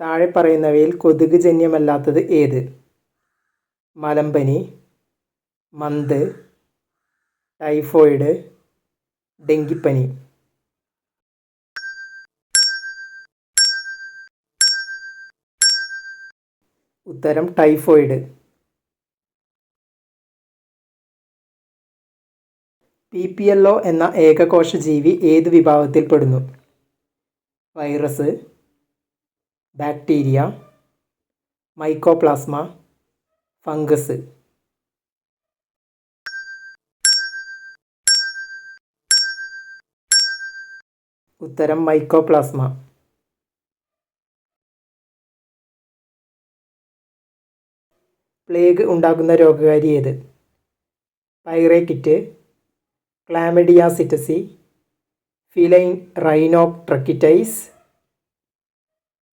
താഴെ പറയുന്നവയിൽ കൊതുക് ജന്യമല്ലാത്തത് ഏത്? മലമ്പനി മന്ത് ടൈഫോയിഡ് ഡെങ്കിപ്പനി. ഉത്തരം typhoid. P P L O എന്ന ഏകകോശ ജീവി ഏത് വിഭാഗത്തിൽപ്പെടുന്നു വൈറസ് ബാക്ടീരിയ മൈക്കോപ്ലാസ്മ ഫംഗസ്. ഉത്തരം മൈക്കോപ്ലാസ്മ. പ്ലേഗ് ഉണ്ടാക്കുന്ന രോഗകാരി ഏത്? പൈറേക്കിറ്റ് ക്ലാമിഡിയാസിറ്റസി ഫിലൈൻ റൈനോട്രക്കിറ്റൈസ്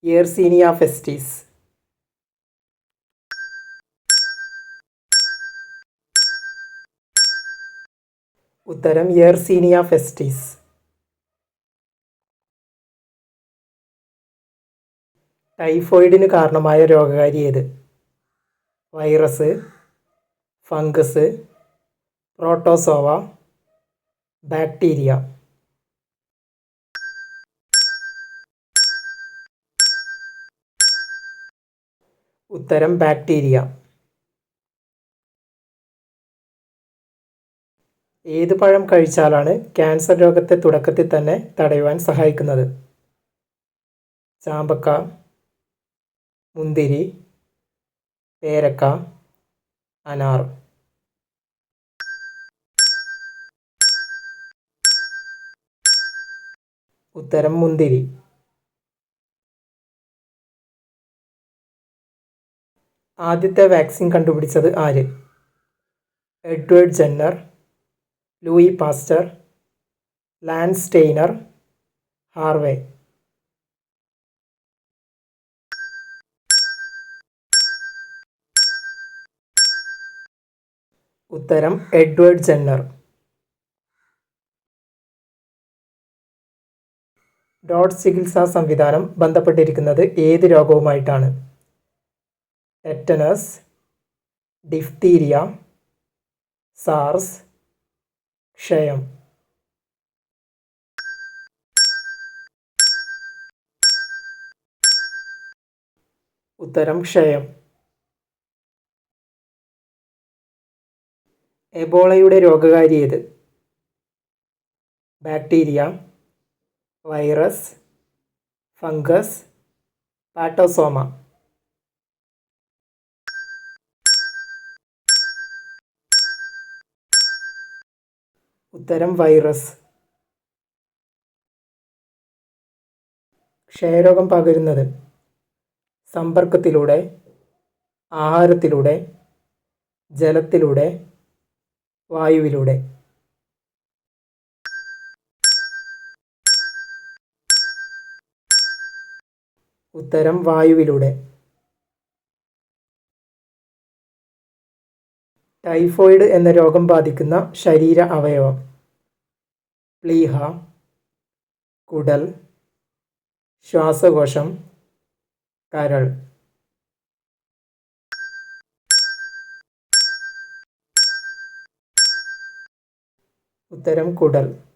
യേർസീനിയ ഫെസ്റ്റീസ് ഉത്തരം യേർസീനിയ ഫെസ്റ്റീസ് ടൈഫോയിഡിന് കാരണമായ രോഗകാരി ഏത്? വൈറസ് ഫംഗസ് പ്രോട്ടോസോവ ബാക്ടീരിയ ഉത്തരം ബാക്ടീരിയ. ഏത് പഴം കഴിച്ചാലാണ് ക്യാൻസർ രോഗത്തെ തുടക്കത്തിൽ തന്നെ തടയുവാൻ സഹായിക്കുന്നത്? ചാമ്പക്ക മുന്തിരി പേരക്ക അനാർ. ഉത്തരം മുന്തിരി. ആദ്യത്തെ വാക്സിൻ കണ്ടുപിടിച്ചത് ആര്? Edward Jenner Louis Pasteur Landsteiner Harvey. ഉത്തരം എഡ്വേർഡ് ജെന്നർ. ഡോട്ട് ചികിത്സാ സംവിധാനം ബന്ധപ്പെട്ടിരിക്കുന്നത് ഏത് രോഗവുമായിട്ടാണ്? ടെറ്റനസ് ഡിഫ്തീരിയ സാർസ് ക്ഷയം. ഉത്തരം ക്ഷയം. എബോളയുടെ രോഗകാരി ഏത്? Bacteria virus fungus protozoa. ഉത്തരം വൈറസ്. ക്ഷയരോഗം പകരുന്നത് സമ്പർക്കത്തിലൂടെ ആഹാരത്തിലൂടെ ജലത്തിലൂടെ വായുവിലൂടെ. ഉത്തരം വായുവിലൂടെ. ടൈഫോയിഡ് എന്ന രോഗം ബാധിക്കുന്ന ശരീര അവയവം. പ്ലീഹ കുടൽ ശ്വാസകോശം കരൾ. ഉത്തരം കുടൽ.